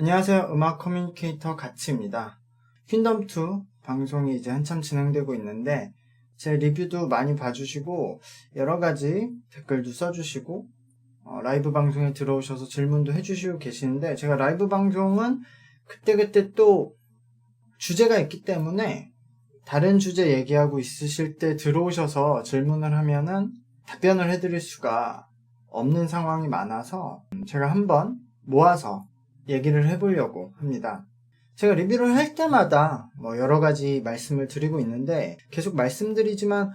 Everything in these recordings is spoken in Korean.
안녕하세요. 음악 커뮤니케이터 가치입니다. 퀸덤2 방송이 이제 한참 진행되고 있는데 제 리뷰도 많이 봐주시고 여러 가지 댓글도 써주시고 어, 라이브 방송에 들어오셔서 질문도 해주시고 계시는데 제가 라이브 방송은 그때그때 또 주제가 있기 때문에 다른 주제 얘기하고 있으실 때 들어오셔서 질문을 하면은 답변을 해드릴 수가 없는 상황이 많아서 제가 한번 모아서 얘기를 해보려고 합니다. 제가 리뷰를 할 때마다 뭐 여러 가지 말씀을 드리고 있는데 계속 말씀드리지만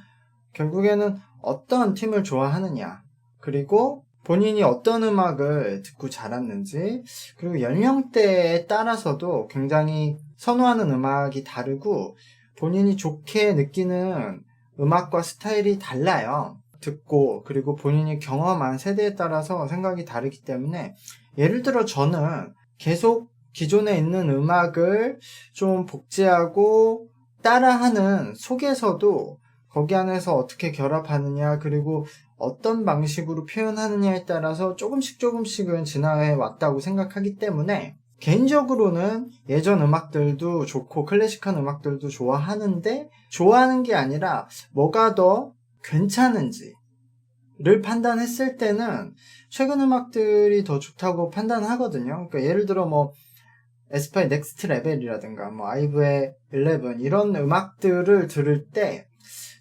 결국에는 어떤 팀을 좋아하느냐 그리고 본인이 어떤 음악을 듣고 자랐는지 그리고 연령대에 따라서도 굉장히 선호하는 음악이 다르고 본인이 좋게 느끼는 음악과 스타일이 달라요. 듣고 그리고 본인이 경험한 세대에 따라서 생각이 다르기 때문에 예를 들어 저는 계속 기존에 있는 음악을 좀 복제하고 따라하는 속에서도 거기 안에서 어떻게 결합하느냐 그리고 어떤 방식으로 표현하느냐에 따라서 조금씩 조금씩은 진화해 왔다고 생각하기 때문에 개인적으로는 예전 음악들도 좋고 클래식한 음악들도 좋아하는데 좋아하는 게 아니라 뭐가 더 괜찮은지를 판단했을 때는 최근 음악들이 더 좋다고 판단하거든요. 그러니까 예를 들어 뭐 에스파의 넥스트 레벨이라든가 뭐 아이브의 11 이런 음악들을 들을 때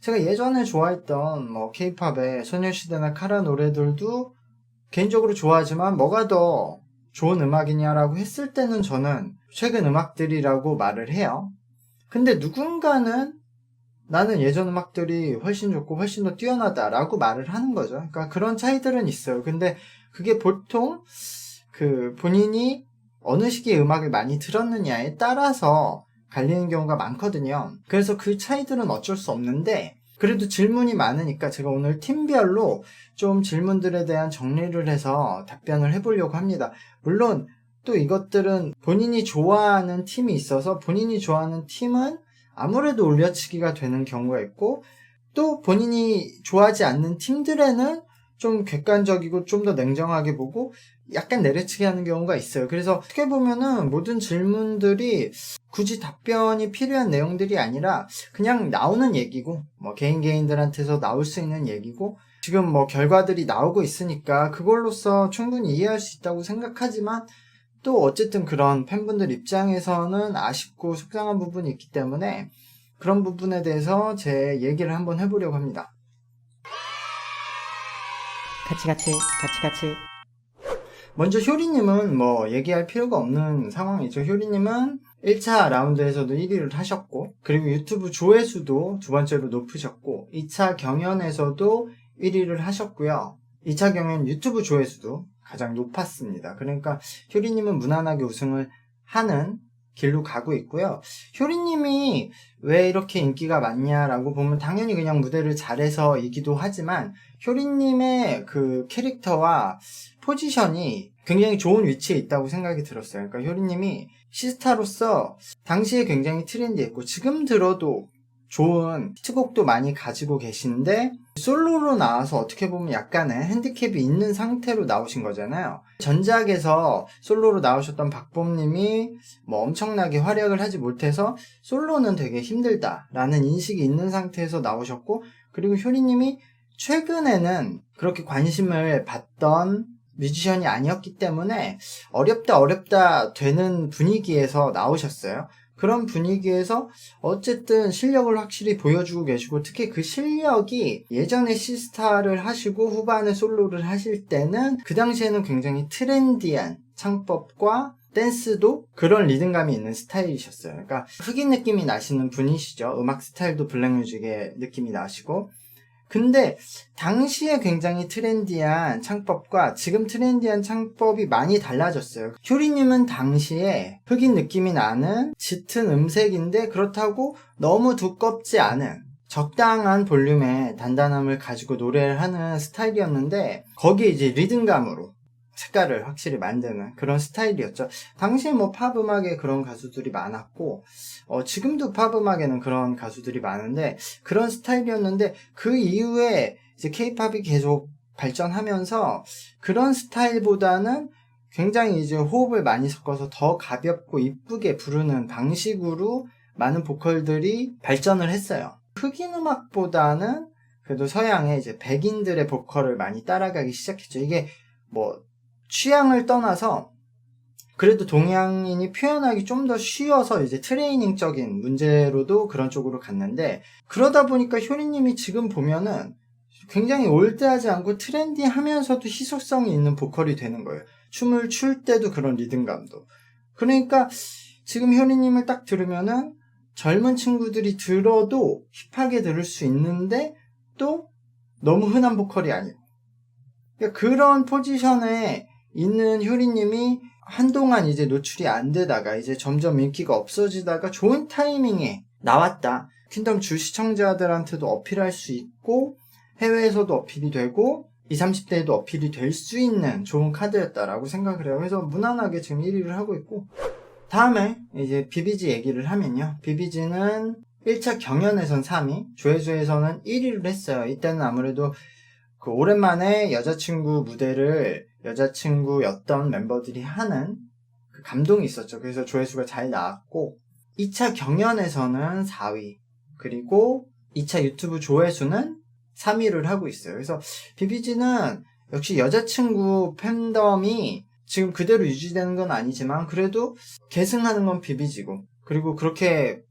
제가 예전에 좋아했던 뭐 케이팝의 소녀시대나 카라 노래들도 개인적으로 좋아하지만 뭐가 더 좋은 음악이냐라고 했을 때는 저는 최근 음악들이라고 말을 해요. 근데 누군가는 나는 예전 음악들이 훨씬 좋고 훨씬 더 뛰어나다라고 말을 하는 거죠. 그러니까 그런 차이들은 있어요. 근데 그게 보통 그 본인이 어느 시기에 음악을 많이 들었느냐에 따라서 갈리는 경우가 많거든요. 그래서 그 차이들은 어쩔 수 없는데 그래도 질문이 많으니까 제가 오늘 팀별로 좀 질문들에 대한 정리를 해서 답변을 해보려고 합니다. 물론 또 이것들은 본인이 좋아하는 팀이 있어서 본인이 좋아하는 팀은 아무래도 올려치기가 되는 경우가 있고 또 본인이 좋아하지 않는 팀들에는 좀 객관적이고 좀 더 냉정하게 보고 약간 내려치게 하는 경우가 있어요. 그래서 어떻게 보면은 모든 질문들이 굳이 답변이 필요한 내용들이 아니라 그냥 나오는 얘기고 뭐 개인 개인들한테서 나올 수 있는 얘기고 지금 뭐 결과들이 나오고 있으니까 그걸로써 충분히 이해할 수 있다고 생각하지만 또 어쨌든 그런 팬분들 입장에서는 아쉽고 속상한 부분이 있기 때문에 그런 부분에 대해서 제 얘기를 한번 해보려고 합니다. 같이 같이 같이 같이 먼저 효리님은 뭐 얘기할 필요가 없는 상황이죠. 효리님은 1차 라운드에서도 1위를 하셨고, 그리고 유튜브 조회수도 두 번째로 높으셨고, 2차 경연에서도 1위를 하셨고요. 2차 경연 유튜브 조회수도 가장 높았습니다. 그러니까 효리님은 무난하게 우승을 하는 길로 가고 있고요. 효리님이 왜 이렇게 인기가 많냐라고 보면 당연히 그냥 무대를 잘해서이기도 하지만 효리님의 그 캐릭터와 포지션이 굉장히 좋은 위치에 있다고 생각이 들었어요. 그러니까 효리님이 시스타로서 당시에 굉장히 트렌디했고 지금 들어도 좋은 히트곡도 많이 가지고 계신데 솔로로 나와서 어떻게 보면 약간의 핸디캡이 있는 상태로 나오신 거잖아요. 전작에서 솔로로 나오셨던 박범님이 뭐 엄청나게 활약을 하지 못해서 솔로는 되게 힘들다라는 인식이 있는 상태에서 나오셨고 그리고 효리님이 최근에는 그렇게 관심을 받던 뮤지션이 아니었기 때문에 어렵다 어렵다 되는 분위기에서 나오셨어요. 그런 분위기에서 어쨌든 실력을 확실히 보여주고 계시고 특히 그 실력이 예전에 시스타를 하시고 후반에 솔로를 하실 때는 그 당시에는 굉장히 트렌디한 창법과 댄스도 그런 리듬감이 있는 스타일이셨어요. 그러니까 흑인 느낌이 나시는 분이시죠. 음악 스타일도 블랙뮤직의 느낌이 나시고 근데 당시에 굉장히 트렌디한 창법과 지금 트렌디한 창법이 많이 달라졌어요. 효리님은 당시에 흑인 느낌이 나는 짙은 음색인데 그렇다고 너무 두껍지 않은 적당한 볼륨의 단단함을 가지고 노래를 하는 스타일이었는데 거기에 이제 리듬감으로 색깔을 확실히 만드는 그런 스타일이었죠. 당시에 뭐 팝 음악에 그런 가수들이 많았고, 어, 지금도 팝 음악에는 그런 가수들이 많은데, 그런 스타일이었는데, 그 이후에 이제 케이팝이 계속 발전하면서 그런 스타일보다는 굉장히 이제 호흡을 많이 섞어서 더 가볍고 이쁘게 부르는 방식으로 많은 보컬들이 발전을 했어요. 흑인 음악보다는 그래도 서양의 이제 백인들의 보컬을 많이 따라가기 시작했죠. 이게 뭐 취향을 떠나서 그래도 동양인이 표현하기 좀 더 쉬워서 이제 트레이닝적인 문제로도 그런 쪽으로 갔는데 그러다 보니까 효리님이 지금 보면은 굉장히 올드하지 않고 트렌디하면서도 희소성이 있는 보컬이 되는 거예요. 춤을 출 때도 그런 리듬감도. 그러니까 지금 효리님을 딱 들으면은 젊은 친구들이 들어도 힙하게 들을 수 있는데 또 너무 흔한 보컬이 아니고. 그러니까 그런 포지션에 있는 효리님이 한동안 이제 노출이 안 되다가 이제 점점 인기가 없어지다가 좋은 타이밍에 나왔다. 퀸덤 주 시청자들한테도 어필할 수 있고 해외에서도 어필이 되고 20, 30대에도 어필이 될 수 있는 좋은 카드였다라고 생각을 해요. 그래서 무난하게 지금 1위를 하고 있고 다음에 이제 비비지 얘기를 하면요. 비비지는 1차 경연에선 3위, 조회수에서는 1위를 했어요. 이때는 아무래도 그 오랜만에 여자친구 무대를 여자친구였던 멤버들이 하는 그 감동이 있었죠. 그래서 조회수가 잘 나왔고 2차 경연에서는 4위, 그리고 2차 유튜브 조회수는 3위를 하고 있어요. 그래서 비비지는 역시 여자친구 팬덤이 지금 그대로 유지되는 건 아니지만 그래도 계승하는 건 비비지고 그리고 그렇게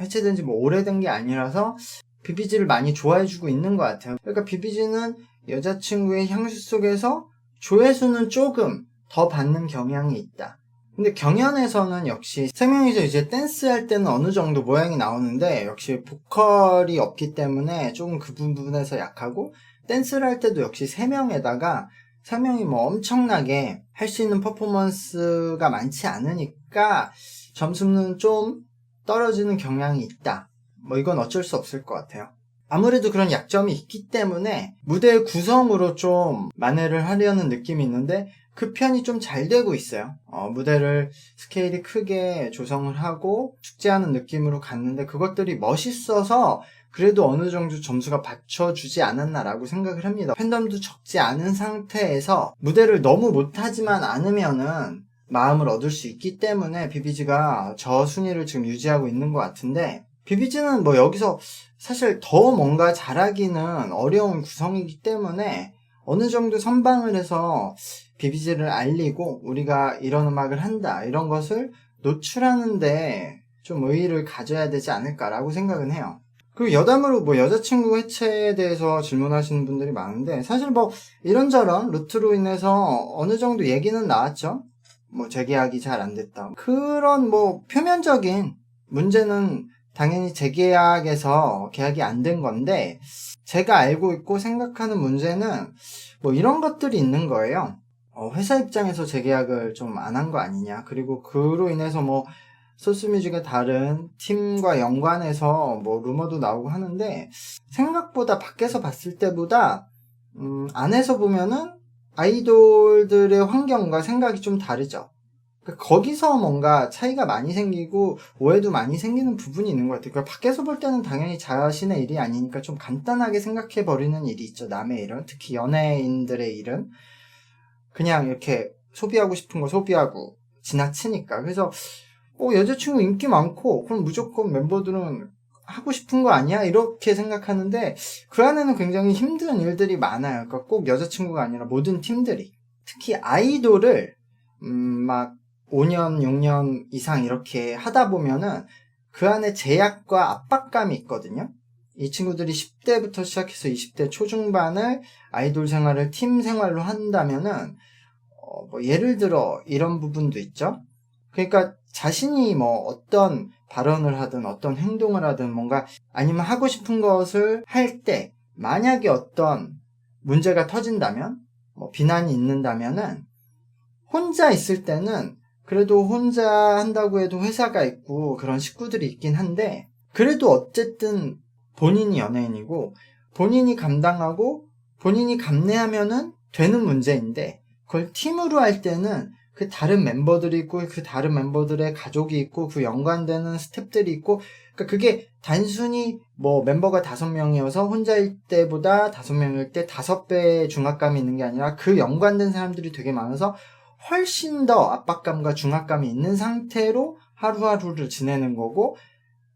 해체된 지 뭐 오래된 게 아니라서 비비지를 많이 좋아해주고 있는 것 같아요. 그러니까 비비지는 여자친구의 향수 속에서 조회수는 조금 더 받는 경향이 있다. 근데 경연에서는 역시 세 명이서 이제 댄스 할 때는 어느 정도 모양이 나오는데 역시 보컬이 없기 때문에 조금 그 부분에서 약하고 댄스를 할 때도 역시 세 명에다가 세 명이 뭐 엄청나게 할 수 있는 퍼포먼스가 많지 않으니까 점수는 좀 떨어지는 경향이 있다. 뭐 이건 어쩔 수 없을 것 같아요. 아무래도 그런 약점이 있기 때문에 무대의 구성으로 좀 만회를 하려는 느낌이 있는데 그 편이 좀 잘 되고 있어요. 어, 무대를 스케일이 크게 조성을 하고 축제하는 느낌으로 갔는데 그것들이 멋있어서 그래도 어느 정도 점수가 받쳐주지 않았나라고 생각을 합니다. 팬덤도 적지 않은 상태에서 무대를 너무 못하지만 않으면은 마음을 얻을 수 있기 때문에 비비지가 저 순위를 지금 유지하고 있는 것 같은데 비비지는 뭐 여기서 사실 더 뭔가 잘하기는 어려운 구성이기 때문에 어느 정도 선방을 해서 비비지를 알리고 우리가 이런 음악을 한다 이런 것을 노출하는데 좀 의의를 가져야 되지 않을까라고 생각은 해요. 그리고 여담으로 뭐 여자친구 해체에 대해서 질문하시는 분들이 많은데 사실 뭐 이런저런 루트로 인해서 어느 정도 얘기는 나왔죠. 뭐 재계약이 잘 안 됐다. 그런 뭐 표면적인 문제는 당연히 재계약에서 계약이 안 된 건데 제가 알고 있고 생각하는 문제는 뭐 이런 것들이 있는 거예요. 어, 회사 입장에서 재계약을 좀 안 한 거 아니냐. 그리고 그로 인해서 뭐 소스뮤직의 다른 팀과 연관해서 뭐 루머도 나오고 하는데 생각보다 밖에서 봤을 때보다 음, 안에서 보면은 아이돌들의 환경과 생각이 좀 다르죠. 그러니까 거기서 뭔가 차이가 많이 생기고 오해도 많이 생기는 부분이 있는 것 같아요. 그러니까 밖에서 볼 때는 당연히 자신의 일이 아니니까 좀 간단하게 생각해 버리는 일이 있죠. 남의 일은 특히 연예인들의 일은 그냥 이렇게 소비하고 싶은 거 소비하고 지나치니까 그래서 어, 여자친구 인기 많고 그럼 무조건 멤버들은 하고 싶은 거 아니야? 이렇게 생각하는데 그 안에는 굉장히 힘든 일들이 많아요. 그러니까 꼭 여자친구가 아니라 모든 팀들이 특히 아이돌을 음, 막 5년, 6년 이상 이렇게 하다 보면은 그 안에 제약과 압박감이 있거든요. 이 친구들이 10대부터 시작해서 20대 초중반을 아이돌 생활을 팀 생활로 한다면은 어, 뭐 예를 들어 이런 부분도 있죠. 그러니까 자신이 뭐 어떤 발언을 하든 어떤 행동을 하든 뭔가 아니면 하고 싶은 것을 할 때 만약에 어떤 문제가 터진다면 뭐 비난이 있는다면은 혼자 있을 때는 그래도 혼자 한다고 해도 회사가 있고 그런 식구들이 있긴 한데 그래도 어쨌든 본인이 연예인이고 본인이 감당하고 본인이 감내하면은 되는 문제인데 그걸 팀으로 할 때는 그 다른 멤버들이 있고 그 다른 멤버들의 가족이 있고 그 연관되는 스탭들이 있고 그러니까 그게 단순히 뭐 멤버가 다섯 명이어서 혼자일 때보다 다섯 명일 때 다섯 배의 중압감이 있는 게 아니라 그 연관된 사람들이 되게 많아서 훨씬 더 압박감과 중압감이 있는 상태로 하루하루를 지내는 거고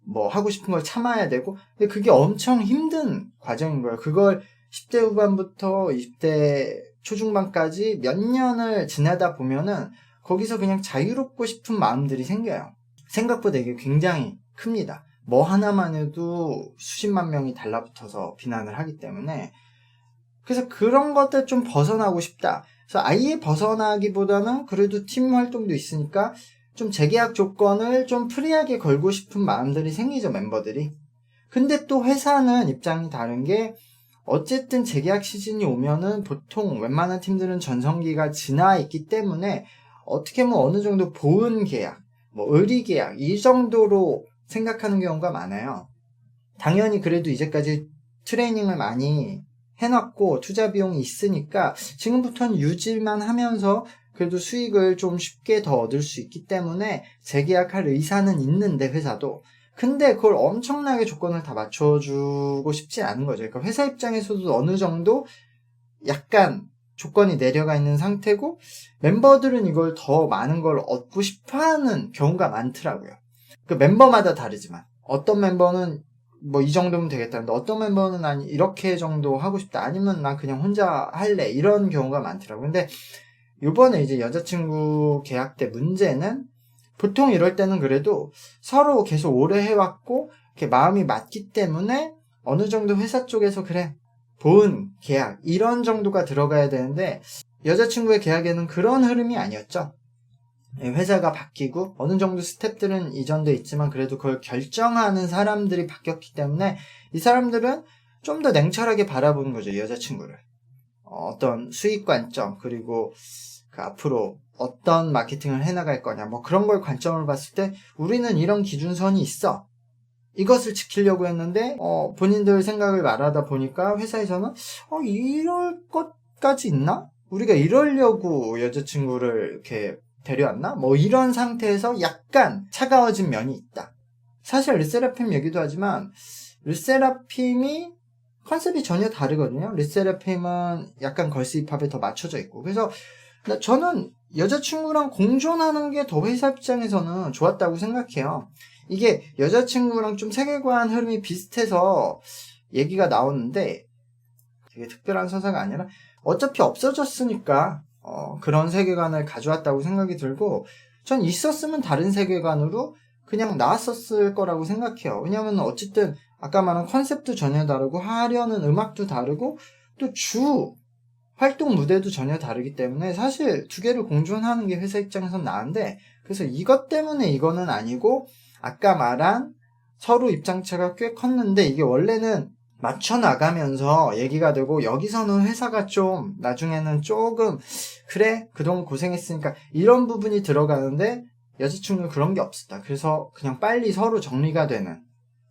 뭐 하고 싶은 걸 참아야 되고 근데 그게 엄청 힘든 과정인 거예요. 그걸 10대 후반부터 20대 초중반까지 몇 년을 지내다 보면은 거기서 그냥 자유롭고 싶은 마음들이 생겨요. 생각보다 이게 굉장히 큽니다. 뭐 하나만 해도 수십만 명이 달라붙어서 비난을 하기 때문에 그래서 그런 것들 좀 벗어나고 싶다. 그래서 아예 벗어나기보다는 그래도 팀 활동도 있으니까 좀 재계약 조건을 좀 프리하게 걸고 싶은 마음들이 생기죠, 멤버들이. 근데 또 회사는 입장이 다른 게 어쨌든 재계약 시즌이 오면은 보통 웬만한 팀들은 전성기가 지나 있기 때문에 어떻게 보면 어느 정도 보은 계약, 뭐 의리 계약 이 정도로 생각하는 경우가 많아요. 당연히 그래도 이제까지 트레이닝을 많이 해놨고 투자 비용이 있으니까 지금부터는 유지만 하면서 그래도 수익을 좀 쉽게 더 얻을 수 있기 때문에 재계약할 의사는 있는데 회사도 근데 그걸 엄청나게 조건을 다 맞춰주고 싶지 않은 거죠. 그러니까 회사 입장에서도 어느 정도 약간 조건이 내려가 있는 상태고 멤버들은 이걸 더 많은 걸 얻고 싶어하는 경우가 많더라고요. 그 멤버마다 다르지만 어떤 멤버는 뭐 이 정도면 되겠다. 근데 어떤 멤버는 아니 이렇게 정도 하고 싶다. 아니면 난 그냥 혼자 할래. 이런 경우가 많더라고요. 근데 요번에 이제 여자친구 계약 때 문제는 보통 이럴 때는 그래도 서로 계속 오래 해왔고 이렇게 마음이 맞기 때문에 어느 정도 회사 쪽에서 그래 보은 계약 이런 정도가 들어가야 되는데 여자친구의 계약에는 그런 흐름이 아니었죠. 예, 회사가 바뀌고 어느 정도 스텝들은 이전돼 있지만 그래도 그걸 결정하는 사람들이 바뀌었기 때문에 이 사람들은 좀 더 냉철하게 바라보는 거죠 이 여자친구를 어, 어떤 수익 관점 그리고 그 앞으로 어떤 마케팅을 해나갈 거냐 뭐 그런 걸 관점을 봤을 때 우리는 이런 기준선이 있어 이것을 지키려고 했는데 어, 본인들 생각을 말하다 보니까 회사에서는 어, 이럴 것까지 있나? 우리가 이러려고 여자친구를 이렇게 데려왔나? 뭐 이런 상태에서 약간 차가워진 면이 있다. 사실 르세라핌 얘기도 하지만 르세라핌이 컨셉이 전혀 다르거든요. 르세라핌은 약간 걸스 힙합에 더 맞춰져 있고 그래서 나- 저는 여자친구랑 공존하는 게 더 회사 입장에서는 좋았다고 생각해요. 이게 여자친구랑 좀 세계관 흐름이 비슷해서 얘기가 나오는데 되게 특별한 서사가 아니라 어차피 없어졌으니까 어, 그런 세계관을 가져왔다고 생각이 들고 전 있었으면 다른 세계관으로 그냥 나왔었을 거라고 생각해요. 왜냐면 어쨌든 아까 말한 컨셉도 전혀 다르고 하려는 음악도 다르고 또 주 활동 무대도 전혀 다르기 때문에 사실 두 개를 공존하는 게 회사 입장에선 나은데 그래서 이것 때문에 이거는 아니고 아까 말한 서로 입장차가 꽤 컸는데 이게 원래는 맞춰 나가면서 얘기가 되고 여기서는 회사가 좀 나중에는 조금 그래 그동안 고생했으니까 이런 부분이 들어가는데 여자친구는 그런 게 없었다. 그래서 그냥 빨리 서로 정리가 되는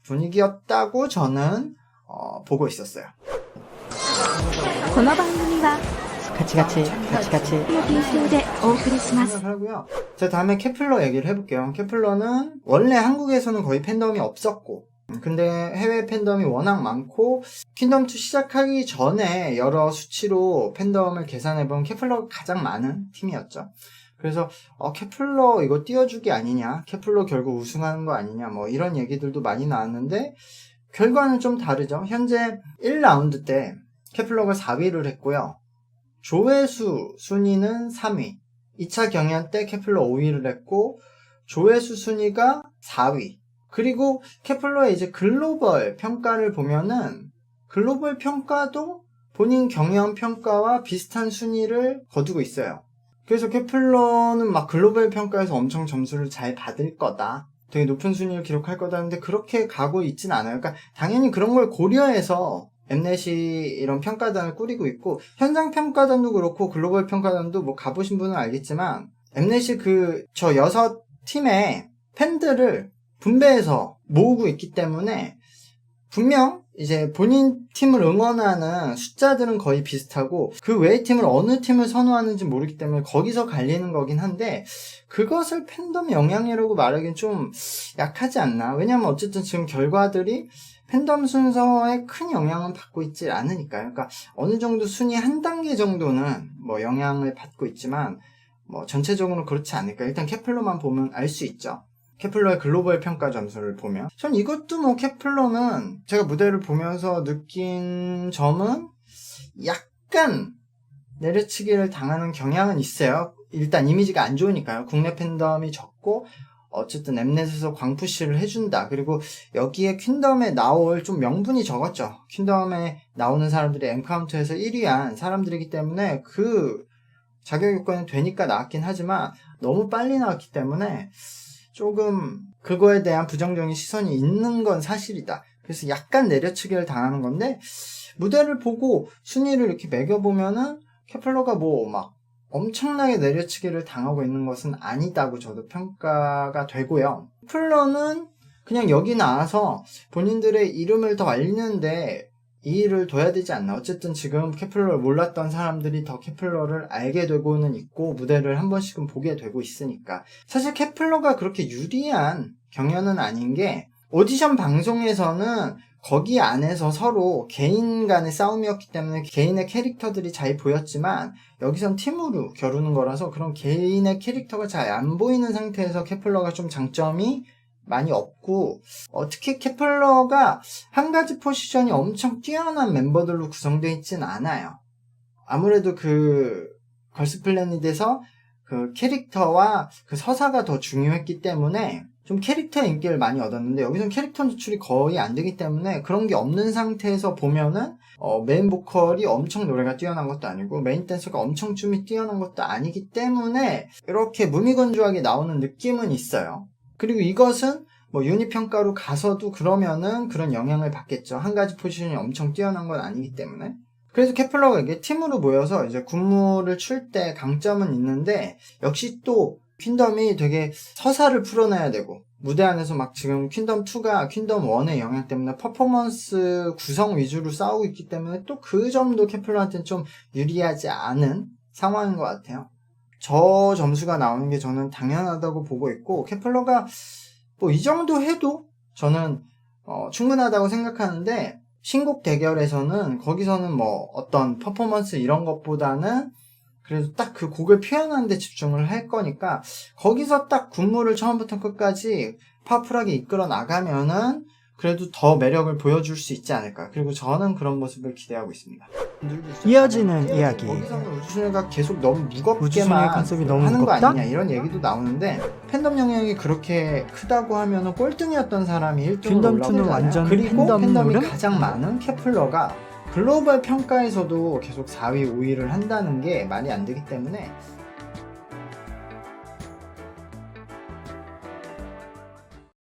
분위기였다고 저는 어, 보고 있었어요. この番組は 같이 같이 같이 같이 の提供でお送りします。 생각하고요. 자 다음에 케플러 얘기를 해볼게요. 케플러는 원래 한국에서는 거의 팬덤이 없었고 근데 해외 팬덤이 워낙 많고 퀸덤2 시작하기 전에 여러 수치로 팬덤을 계산해보면 케플러가 가장 많은 팀이었죠. 그래서 어, 케플러 이거 띄워주기 아니냐 케플러 결국 우승하는 거 아니냐 뭐 이런 얘기들도 많이 나왔는데 결과는 좀 다르죠. 현재 1라운드 때 케플러가 4위를 했고요. 조회수 순위는 3위. 2차 경연 때 케플러 5위를 했고 조회수 순위가 4위. 그리고 케플러의 이제 글로벌 평가를 보면은 글로벌 평가도 본인 경연 평가와 비슷한 순위를 거두고 있어요. 그래서 케플러는 막 글로벌 평가에서 엄청 점수를 잘 받을 거다. 되게 높은 순위를 기록할 거다 하는데 그렇게 가고 있진 않아요. 그러니까 당연히 그런 걸 고려해서 엠넷이 이런 평가단을 꾸리고 있고 현장 평가단도 그렇고 글로벌 평가단도 뭐 가보신 분은 알겠지만 엠넷이 그 저 여섯 팀의 팬들을 분배해서 모으고 있기 때문에 분명 이제 본인 팀을 응원하는 숫자들은 거의 비슷하고 그 외의 팀을 어느 팀을 선호하는지 모르기 때문에 거기서 갈리는 거긴 한데 그것을 팬덤 영향이라고 말하기엔 좀 약하지 않나 왜냐면 어쨌든 지금 결과들이 팬덤 순서에 큰 영향은 받고 있지 않으니까요 그러니까 어느 정도 순위 한 단계 정도는 뭐 영향을 받고 있지만 뭐 전체적으로 그렇지 않을까. 일단 케플러만 보면 알 수 있죠. 케플러의 글로벌 평가 점수를 보면 전 이것도 뭐 케플러는 제가 무대를 보면서 느낀 점은 약간 내려치기를 당하는 경향은 있어요. 일단 이미지가 안 좋으니까요. 국내 팬덤이 적고 어쨌든 엠넷에서 광푸시를 해준다. 그리고 여기에 퀸덤에 나올 좀 명분이 적었죠. 퀸덤에 나오는 사람들이 엠카운트에서 1위한 사람들이기 때문에 그 자격 요건이 되니까 나왔긴 하지만 너무 빨리 나왔기 때문에 조금 그거에 대한 부정적인 시선이 있는 건 사실이다. 그래서 약간 내려치기를 당하는 건데 무대를 보고 순위를 이렇게 매겨보면은 케플러가 뭐 막 엄청나게 내려치기를 당하고 있는 것은 아니다고 저도 평가가 되고요. 케플러는 그냥 여기 나와서 본인들의 이름을 더 알리는데 이 일을 둬야 되지 않나. 어쨌든 지금 케플러를 몰랐던 사람들이 더 케플러를 알게 되고는 있고 무대를 한 번씩은 보게 되고 있으니까. 사실 케플러가 그렇게 유리한 경연은 아닌 게 오디션 방송에서는 거기 안에서 서로 개인 간의 싸움이었기 때문에 개인의 캐릭터들이 잘 보였지만 여기선 팀으로 겨루는 거라서 그런 개인의 캐릭터가 잘 안 보이는 상태에서 케플러가 좀 장점이 많이 없고 어, 특히 케플러가 한 가지 포지션이 엄청 뛰어난 멤버들로 구성되어 있진 않아요. 아무래도 그 걸스 플래닛에서 그 캐릭터와 그 서사가 더 중요했기 때문에 좀 캐릭터 인기를 많이 얻었는데 여기서는 캐릭터 노출이 거의 안 되기 때문에 그런 게 없는 상태에서 보면은 어, 메인 보컬이 엄청 노래가 뛰어난 것도 아니고 메인 댄서가 엄청 춤이 뛰어난 것도 아니기 때문에 이렇게 무미건조하게 나오는 느낌은 있어요. 그리고 이것은 뭐 유니 평가로 가서도 그러면은 그런 영향을 받겠죠. 한 가지 포지션이 엄청 뛰어난 건 아니기 때문에. 그래서 케플러가 이게 팀으로 모여서 이제 군무를 출 때 강점은 있는데 역시 또 퀸덤이 되게 서사를 풀어내야 되고 무대 안에서 막 지금 퀸덤 2가 퀸덤 1의 영향 때문에 퍼포먼스 구성 위주로 싸우고 있기 때문에 또 그 점도 케플러한테는 좀 유리하지 않은 상황인 것 같아요. 저 점수가 나오는 게 저는 당연하다고 보고 있고 케플러가 뭐 이 정도 해도 저는 어, 충분하다고 생각하는데 신곡 대결에서는 거기서는 뭐 어떤 퍼포먼스 이런 것보다는 그래도 딱 그 곡을 표현하는 데 집중을 할 거니까 거기서 딱 군무를 처음부터 끝까지 파풀하게 이끌어 나가면은 그래도 더 매력을 보여줄 수 있지 않을까. 그리고 저는 그런 모습을 기대하고 있습니다. 이어지는 이야기. 거기서는 우주순위가 계속 너무 무겁게만 컨셉이 너무 하는 거 무겁다? 아니냐 이런 얘기도 나오는데 팬덤 영향이 그렇게 크다고 하면은 꼴등이었던 사람이 1등으로 퀸덤 올라오잖아요. 그리고 팬덤 팬덤이 노름? 가장 많은 케플러가 글로벌 평가에서도 계속 4위, 5위를 한다는 게 말이 안 되기 때문에